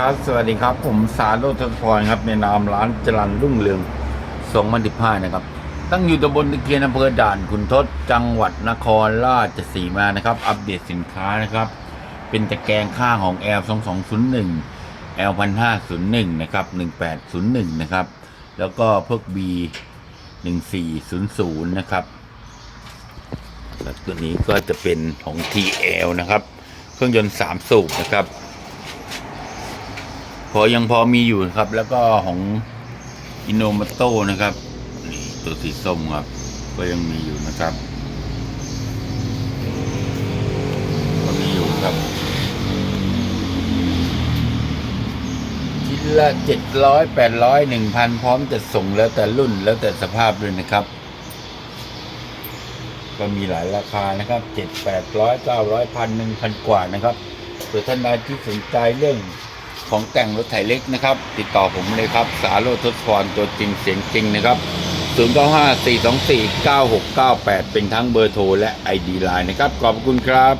ครับสวัสดีครับ ผมสารโรธพรครับในนามร้านจรันรุ่งเรืองสองมันดิพานะครับ ตั้งอยู่ตำบลตะเกียนอำเภอด่านขุนทดจังหวัดนครราชสีมานะครับ อัปเดตสินค้านะครับ เป็นตะแกรงข้างของ L 2 2 0 1 L 1 5 0 1นะครับ1801นะครับ แล้วก็พวก B 1400นะครับแล้วตัวนี้ก็จะเป็นของ TL นะครับ เครื่องยนต์สามสูบนะครับ พอยังพอมีอยู่ครับ แล้วก็ของอินโนม a โต้นะครับนี่ตัวสีส้มครับ ก็ยังมีอยู่นะครับก็มีอยู่ครับ ชิ้นละเจ็ดร้อยแปดร้อยหนึ่งพันพร้อมจะส่งแล้วแต่รุ่นแล้วแต่สภาพด้วยนะครับ ก็มีหลายราคานะครับเจ็ดแปดร้อยเก้าร้อยพันหนึ่งพันกว่านะครับเผื่อท่านใดที่สนใจเรื่อง ของแต่งรถไถเล็กนะครับ ติดต่อผมเลยครับ สาโรทศพรตัวจริงเสียงจริงนะครับ 0 9 5 4 2 4 9 6 9 8 เป็นทั้งเบอร์โทรและ ID ไลน์นะครับ ขอบคุณครับ